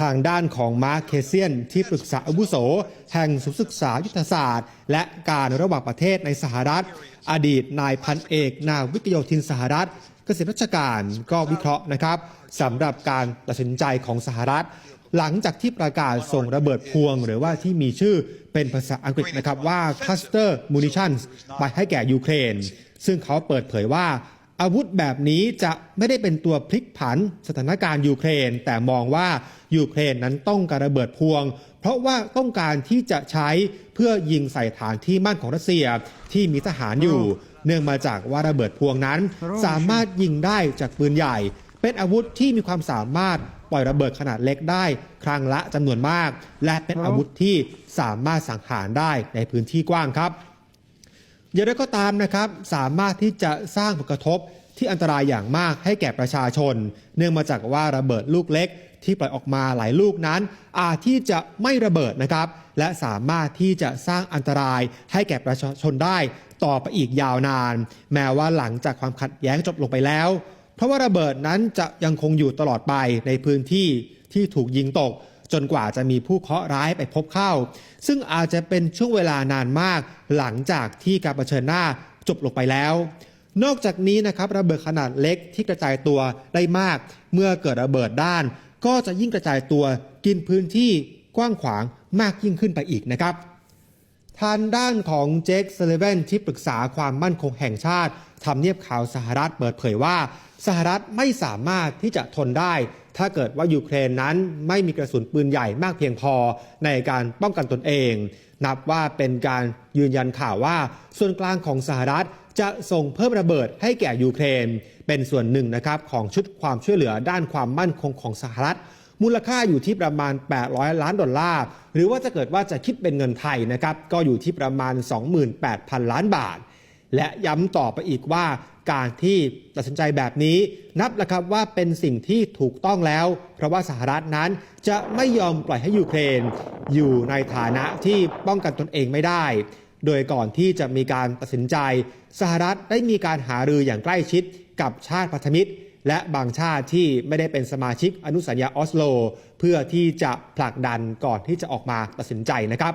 ทางด้านของมาร์คเคเซียน ที่ปรึกษาอาวุโส แห่งศูนย์ศึกษายุทธศาสตร์ และการระหว่างประเทศในสหรัฐ อดีตนายพันเอก นาวิกโยธินสหรัฐเกษตรราชการก็วิเคราะห์นะครับสำหรับการตัดสินใจของสหรัฐ หลังจากที่ประกาศส่งระเบิดพวง หรือว่าที่มีชื่อเป็นภาษาอังกฤษนะครับว่า cluster munitions ไปให้แก่ยูเครน ซึ่งเขาเปิดเผยว่า อาวุธแบบนี้จะไม่ได้เป็นตัวพลิกผันสถานการณ์ยูเครน แต่มองว่ายูเครนนั้นต้องการระเบิดพวง เพราะว่าต้องการที่จะใช้เพื่อยิงใส่ฐานที่มั่นของรัสเซียที่มีทหารอยู่ เนื่องมาจากว่าระเบิดพวงนั้น สามารถยิงได้จากปืนใหญ่ เป็นอาวุธที่มีความสามารถปล่อยระเบิดขนาดเล็กได้ ครั้งละจำนวนมาก และเป็นอาวุธที่สามารถสังหารได้ในพื้นที่กว้างครับ อย่างไรก็ตามนะครับสามารถที่จะสร้างผลกระทบที่อันตรายอย่างมากให้แก่ประชาชน เนื่องมาจากว่าระเบิดลูกเล็ก ที่ปล่อยออกมาหลายลูกนั้น อาจที่จะไม่ระเบิดนะครับ และสามารถที่จะสร้างอันตรายให้แก่ประชาชนได้ต่อไปอีกยาวนาน แม้ว่าหลังจากความขัดแย้งจบลงไปแล้ว เพราะว่าระเบิดนั้นจะยังคงอยู่ตลอดไปในพื้นที่ที่ถูกยิงตก จนกว่าจะมีผู้เคราะห์ร้ายไปพบเข้า ซึ่งอาจจะเป็นช่วงเวลานานมากหลังจากที่การเผชิญหน้าจบลงไปแล้ว นอกจากนี้นะครับระเบิดขนาดเล็กที่กระจายตัวได้มาก เมื่อเกิดระเบิดด้าน ก็จะยิ่งกระจายตัวกินพื้นที่กว้างขวางมากยิ่งขึ้นไปอีกนะครับ ทางด้านของเจคเซเลเวนที่ปรึกษาความมั่นคงแห่งชาติทำเนียบข่าวสหรัฐเปิดเผยว่า สหรัฐไม่สามารถที่จะทนได้ ถ้าเกิดว่ายูเครนนั้นไม่มีกระสุนปืนใหญ่มากเพียงพอในการป้องกันตนเอง นับว่าเป็นการยืนยันข่าวว่า ส่วนกลางของสหรัฐจะส่งเพิ่มระเบิดให้แก่ยูเครน เป็นส่วนหนึ่งนะครับของชุดความช่วยเหลือด้านความมั่นคงของสหรัฐ มูลค่าอยู่ที่ประมาณ 800 ล้านดอลลาร์ หรือว่าจะเกิดว่าจะคิดเป็นเงินไทยนะครับ ก็อยู่ที่ประมาณ 28,000 ล้านบาท และย้ำต่อไปอีกว่าการที่ตัดสินใจแบบนี้นับแล้วครับว่าเป็นสิ่งที่ถูกต้องแล้ว เพราะว่าสหรัฐนั้นจะไม่ยอมปล่อยให้ยูเครน อยู่ในฐานะที่ป้องกันตนเองไม่ได้ โดยก่อนที่จะมีการตัดสินใจ สหรัฐได้มีการหารืออย่างใกล้ชิดกับชาติพันธมิตร และบางชาติที่ไม่ได้เป็นสมาชิกอนุสัญญาออสโล เพื่อที่จะผลักดันก่อนที่จะออกมาตัดสินใจนะครับ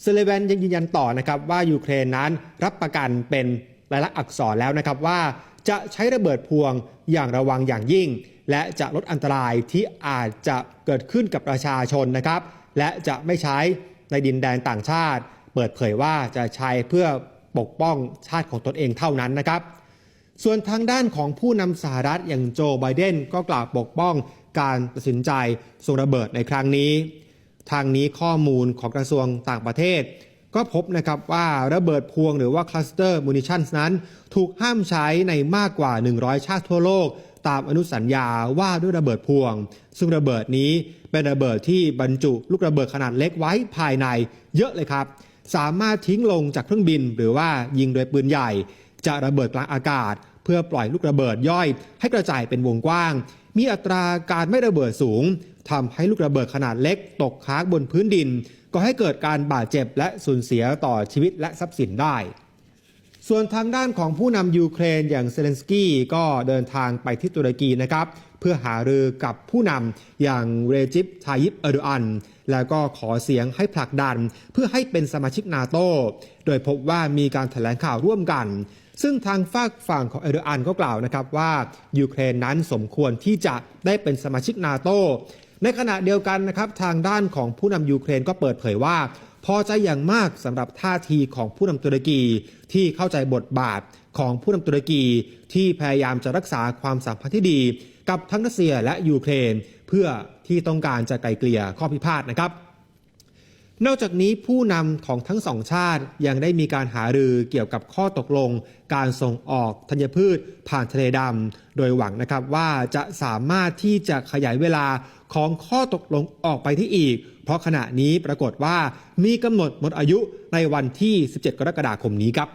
เซเลเวนยังยืนยันต่อนะครับว่ายูเครนนั้นรับประกันเป็นลายลักษณ์อักษรแล้วนะครับว่าจะใช้ระเบิดพวงอย่างระวังอย่างยิ่ง และจะลดอันตรายที่อาจจะเกิดขึ้นกับประชาชนนะครับ และจะไม่ใช้ในดินแดนต่างชาติ เปิดเผยว่าจะใช้เพื่อปกป้องชาติของตนเองเท่านั้นนะครับ ส่วนทางด้านของผู้นำสหรัฐอย่างโจไบเดนก็กล่าวปกป้องการตัดสินใจส่งระเบิดในครั้งนี้ ทางนี้ข้อมูลของกระทรวงต่างประเทศ ก็พบนะครับว่าระเบิดพวงหรือว่าคลัสเตอร์มูนิชันนั้น ถูกห้ามใช้ในมากกว่า 100 ชาติทั่วโลก ตามอนุสัญญาว่าด้วยระเบิดพวง ซึ่งระเบิดนี้เป็นระเบิดที่บรรจุลูกระเบิดขนาดเล็กไว้ภายในเยอะเลยครับ สามารถทิ้งลงจากเครื่องบินหรือว่ายิงโดยปืนใหญ่ จะระเบิดกลางอากาศ เพื่อปล่อยลูกระเบิดย่อย ให้กระจายเป็นวงกว้าง มีอัตราการไม่ระเบิดสูงทำให้ลูกระเบิดขนาดเล็ก ตกค้างบนพื้นดิน ก็ให้เกิดการบาดเจ็บและสูญเสียต่อชีวิตและทรัพย์สินได้ ส่วนทางด้านของผู้นำยูเครนอย่างเซเลนสกี้ก็เดินทางไปที่ตุรกีนะครับเพื่อหารือกับผู้นำอย่างเรจิปทายิปเอร์โดอันแล้วก็ขอเสียงให้ผลักดัน เพื่อให้เป็นสมาชิกนาโตโดยพบว่ามีการแถลงข่าวร่วมกัน ซึ่งทางฝากฝั่งของเอร์โดอันก็กล่าวนะครับว่ายูเครนนั้นสมควรที่จะได้เป็นสมาชิกนาโตในขณะเดียวกันนะครับทางด้านของผู้นำยูเครนก็เปิดเผยว่า พอใจอย่างมากสำหรับท่าทีของผู้นำตุรกี ที่เข้าใจบทบาทของผู้นำตุรกี ที่พยายามจะรักษาความสัมพันธ์ที่ดี กับทั้งรัสเซียและยูเครน เพื่อที่ต้องการจะไกลเกลี่ยข้อพิพาทนะครับ นอกจากนี้ผู้นำของทั้งสองชาติยังได้มีการหารือเกี่ยวกับข้อตกลง การส่งออกธัญพืช ผ่านทะเลดำโดยหวังนะครับว่าจะสามารถที่จะขยายเวลาของข้อตกลงออกไปที่อีก เพราะขณะนี้ปรากฏว่ามีกำหนดหมดอายุในวันที่ 17 กรกฎาคมนี้ครับ